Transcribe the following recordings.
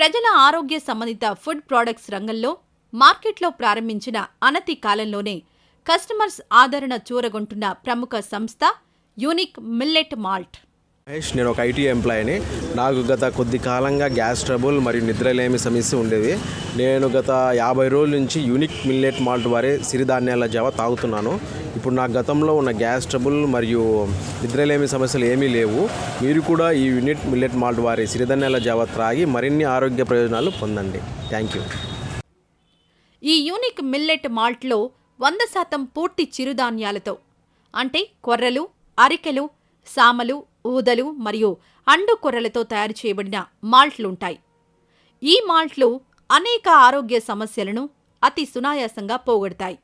ప్రజల ఆరోగ్య సంబంధిత ఫుడ్ ప్రొడక్ట్స్ రంగంలో మార్కెట్లో ప్రారంభించిన అనతి కాలంలోనే కస్టమర్స్ ఆదరణ చూరగొంటున్న ప్రముఖ సంస్థ యూనిక్ మిల్లెట్ మాల్ట్. మహేష్ నేను ఒక ఐటీ ఎంప్లాయీని. నాకు గత కొద్ది కాలంగా గ్యాస్ ట్రబుల్ మరియు నిద్రలేమి సమస్య ఉండేది. నేను గత యాభై రోజుల నుంచి యూనిక్ మిల్లెట్ మాల్ట్ వారే సిరిధాన్యాల జావ తాగుతున్నాను. ఇప్పుడు నా గతంలో ఉన్న గ్యాస్ ట్రబుల్ మరియు నిద్రలేమి సమస్యలు ఏమీ లేవు. మీరు కూడా ఈ యూనిట్ మిల్లెట్ మాల్ట్ వారి సిరిధాన్యాల జావ త్రాగి మరిన్ని ఆరోగ్య ప్రయోజనాలు పొందండి. Thank you. ఈ యూనిక్ మిల్లెట్ మాల్ట్లో వంద శాతం పూర్తి చిరుధాన్యాలతో అంటే కొర్రలు అరికెలు సామలు ఊదలు మరియు అండు కొర్రలతో తయారు చేయబడిన మాల్ట్లుంటాయి. ఈ మాల్ట్లు అనేక ఆరోగ్య సమస్యలను అతి సునాయాసంగా పోగొడతాయి.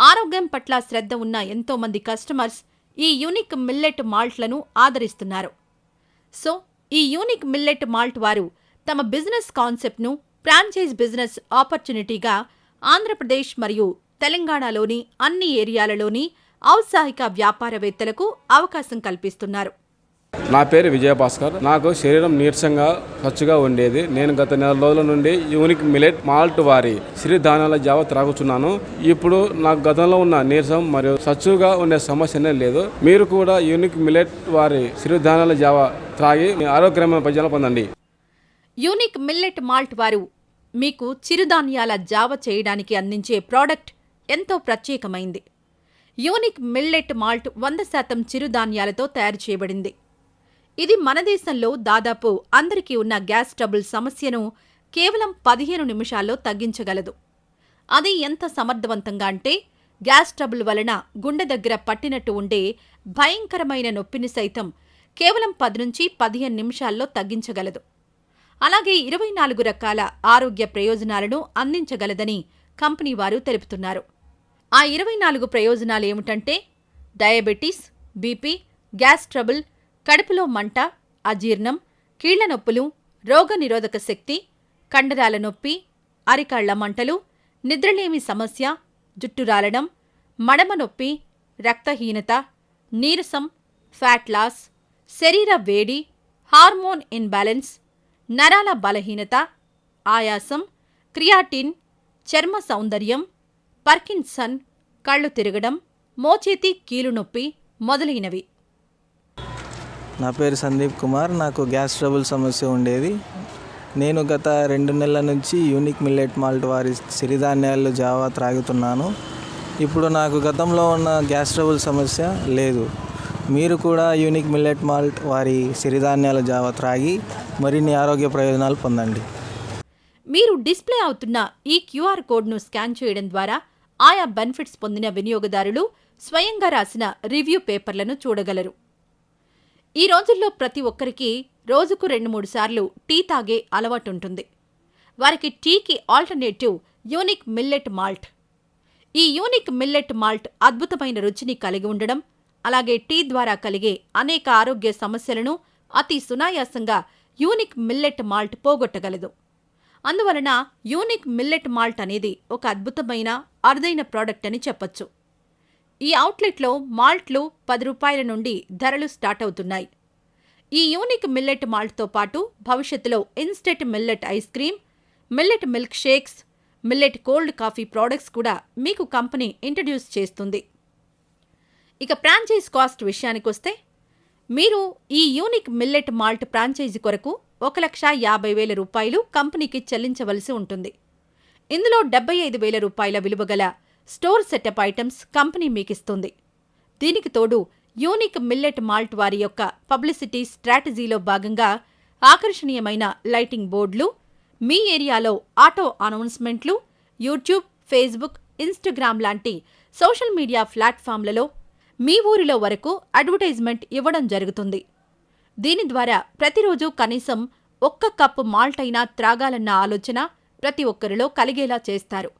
ఆరోగ్యం పట్ల శ్రద్ధ ఉన్న ఎంతోమంది కస్టమర్స్ ఈ యూనిక్ మిల్లెట్ మాల్ట్లను ఆదరిస్తున్నారు. సో ఈ యూనిక్ మిల్లెట్ మాల్ట్ వారు తమ బిజినెస్ కాన్సెప్ట్ను ఫ్రాంచైజ్ బిజినెస్ ఆపర్చునిటీగా ఆంధ్రప్రదేశ్ మరియు తెలంగాణలోని అన్ని ఏరియాలలోని ఔత్సాహిక వ్యాపారవేత్తలకు అవకాశం కల్పిస్తున్నారు. నా పేరు విజయభాస్కర్. నాకు శరీరం నీరసంగా ఖర్చుగా ఉండేది. నేను గత నెల రోజుల నుండి యూనిక్ మిలెట్ మాల్ట్ వారి సిరిధాన్యాల జావ త్రాగుతున్నాను ఇప్పుడు నాకు గతంలో ఉన్న నీరసం మరియు సచ్చుగా ఉండే సమస్యనే లేదు. మీరు కూడా యూనిక్ మిలెట్ వారి సిరిధాన్యాల జావ త్రాగి మీ ఆరోగ్యమైన ప్రజలు పొందండి. యూనిక్ మిల్లెట్ మాల్ట్ వారు మీకు చిరుధాన్యాల జావ చేయడానికి అందించే ప్రోడక్ట్ ఎంతో ప్రత్యేకమైంది. యూనిక్ మిల్లెట్ మాల్ట్ వంద శాతం చిరుధాన్యాలతో తయారు చేయబడింది. ఇది మన దేశంలో దాదాపు అందరికీ ఉన్న గ్యాస్ ట్రబుల్ సమస్యను కేవలం పదిహేను నిమిషాల్లో తగ్గించగలదు. అది ఎంత సమర్థవంతంగా అంటే గ్యాస్ ట్రబుల్ వలన గుండె దగ్గర పట్టినట్టు ఉండే భయంకరమైన నొప్పిని సైతం కేవలం పది నుంచి పదిహేను నిమిషాల్లో తగ్గించగలదు. అలాగే ఇరవై నాలుగు రకాల ఆరోగ్య ప్రయోజనాలను అందించగలదని కంపెనీ వారు తెలుపుతున్నారు. ఆ ఇరవై నాలుగు ప్రయోజనాలు ఏమిటంటే డయాబెటీస్ బీపీ గ్యాస్ ట్రబుల్ కడుపులో మంట అజీర్ణం కీళ్ళ నొప్పులు రోగనిరోధక శక్తి కండరాల నొప్పి అరికాళ్ళ మంటలు నిద్రలేమి సమస్య జుట్టు రాలడం మడమ నొప్పి రక్తహీనత నీరసం ఫ్యాట్ లాస్ శరీర వేడి హార్మోన్ ఇన్బ్యాలెన్స్ నరాల బలహీనత ఆయాసం క్రియాటిన్ చర్మ సౌందర్యం పర్కిన్సన్ కళ్ళు తిరగడం మోచేతి కీలునొప్పి మొదలైనవి. నా పేరు సందీప్ కుమార్ నాకు గ్యాస్ ట్రబుల్ సమస్య ఉండేది. నేను గత రెండు నెలల నుంచి యూనిక్ మిల్లెట్ మాల్ట్ వారి సిరిధాన్యాలు జావా త్రాగుతున్నాను. ఇప్పుడు నాకు గతంలో ఉన్న గ్యాస్ ట్రబుల్ సమస్య లేదు. మీరు కూడా యూనిక్ మిల్లెట్ మాల్ట్ వారి సిరిధాన్యాల జావా త్రాగి మరిన్ని ఆరోగ్య ప్రయోజనాలు పొందండి. మీరు డిస్ప్లే అవుతున్న ఈ క్యూఆర్ కోడ్ను స్కాన్ చేయడం ద్వారా ఆయా బెనిఫిట్స్ పొందిన వినియోగదారులు స్వయంగా రాసిన రివ్యూ పేపర్లను చూడగలరు. ఈ రోజుల్లో ప్రతి ఒక్కరికి రోజుకు రెండు మూడు సార్లు టీ తాగే అలవాటుంటుంది. వారికి టీకి ఆల్టర్నేటివ్ యూనిక్ మిల్లెట్ మాల్ట్. ఈ యూనిక్ మిల్లెట్ మాల్ట్ అద్భుతమైన రుచిని కలిగి ఉండడం అలాగే టీ ద్వారా కలిగే అనేక ఆరోగ్య సమస్యలను అతి సునాయాసంగా యూనిక్ మిల్లెట్ మాల్ట్ పోగొట్టగలదు. అందువలన యూనిక్ మిల్లెట్ మాల్ట్ అనేది ఒక అద్భుతమైన అరుదైన ప్రోడక్ట్ అని చెప్పొచ్చు. ఈ అవుట్లెట్లో మాల్ట్లు పది రూపాయల నుండి ధరలు స్టార్ట్ అవుతున్నాయి. ఈ యూనిక్ మిల్లెట్ మాల్ట్తో పాటు భవిష్యత్తులో instant millet ice cream millet milk shakes millet cold coffee products కూడా మీకు కంపెనీ ఇంట్రడ్యూస్ చేస్తుంది. ఇక ఫ్రాంచైజ్ కాస్ట్ విషయానికొస్తే మీరు ఈ యూనిక్ మిల్లెట్ మాల్ట్ ఫ్రాంచైజీ కొరకు ఒక లక్ష యాభై వేల రూపాయలు కంపెనీకి చెల్లించవలసి ఉంటుంది. ఇందులో డెబ్బై ఐదు వేల రూపాయల విలువ గల స్టోర్ సెటప్ ఐటమ్స్ కంపెనీ మీకిస్తుంది. దీనికి తోడు యూనిక్ మిల్లెట్ మాల్ట్ వారి యొక్క పబ్లిసిటీ స్ట్రాటజీలో భాగంగా ఆకర్షణీయమైన లైటింగ్ బోర్డులు మీ ఏరియాలో ఆటో అనౌన్స్మెంట్లు యూట్యూబ్ ఫేస్బుక్ ఇన్స్టాగ్రామ్ లాంటి సోషల్ మీడియా ప్లాట్ఫామ్లలో మీ ఊరిలో వరకు అడ్వర్టైజ్మెంట్ ఇవ్వడం జరుగుతుంది. దీని ద్వారా ప్రతిరోజు కనీసం ఒక్క కప్పు మాల్ట్ అయినా త్రాగాలన్న ఆలోచన ప్రతి ఒక్కరిలో కలిగేలా చేస్తారు.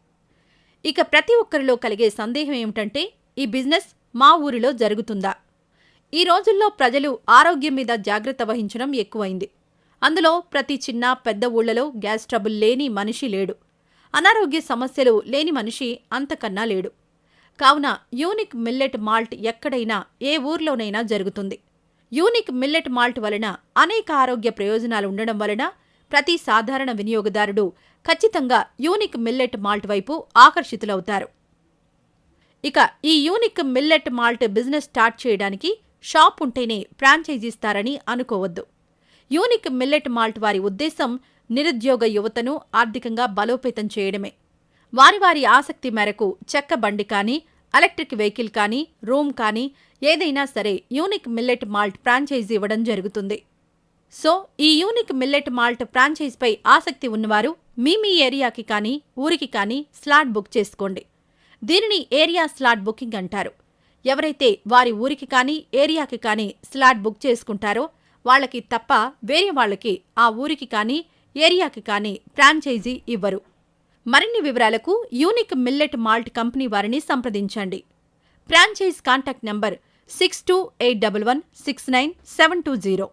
ఇక ప్రతి ఒక్కరిలో కలిగే సందేహం ఏమిటంటే ఈ బిజినెస్ మా ఊరిలో జరుగుతుందా? ఈ రోజుల్లో ప్రజలు ఆరోగ్యం మీద జాగ్రత్త వహించడం ఎక్కువైంది. అందులో ప్రతి చిన్న పెద్ద ఊళ్ళలో గ్యాస్ ట్రబుల్ లేని మనిషి లేడు. అనారోగ్య సమస్యలు లేని మనిషి అంతకన్నా లేడు. కావున యూనిక్ మిల్లెట్ మాల్ట్ ఎక్కడైనా ఏ ఊర్లోనైనా జరుగుతుంది. యూనిక్ మిల్లెట్ మాల్ట్ వలన అనేక ఆరోగ్య ప్రయోజనాలు ఉండడం వలన ప్రతి సాధారణ వినియోగదారుడు ఖచ్చితంగా యూనిక్ మిల్లెట్ మాల్ట్ వైపు ఆకర్షితులవుతారు. ఇక ఈ unique millet malt business start చేయడానికి షాప్ ఉంటేనే ఫ్రాంచైజీస్తారని అనుకోవద్దు. యూనిక్ మిల్లెట్ మాల్ట్ వారి ఉద్దేశం నిరుద్యోగ యువతను ఆర్థికంగా బలోపేతం చేయడమే. వారి వారి ఆసక్తి మేరకు చెక్క బండి కానీ ఎలక్ట్రిక్ వెహికల్ కానీ రూమ్ కానీ ఏదైనా సరే యూనిక్ మిల్లెట్ మాల్ట్ ఫ్రాంచైజీ ఇవ్వడం జరుగుతుంది. సో ఈ యూనిక్ మిల్లెట్ మాల్ట్ ఫ్రాంచైజ్పై ఆసక్తి ఉన్నవారు మీ మీ ఏరియాకి కానీ ఊరికి కానీ స్లాట్ బుక్ చేసుకోండి. దీనిని ఏరియా స్లాట్ బుకింగ్ అంటారు. ఎవరైతే వారి ఊరికి కానీ ఏరియాకి కానీ స్లాట్ బుక్ చేసుకుంటారో వాళ్ళకి తప్ప వేరే వాళ్ళకి ఆ ఊరికి కానీ ఏరియాకి కానీ ఫ్రాంచైజీ ఇవ్వరు. మరిన్ని వివరాలకు యూనిక్ మిల్లెట్ మాల్ట్ కంపెనీ వారిని సంప్రదించండి. Franchise contact number six two eight double one six nine seven two zero.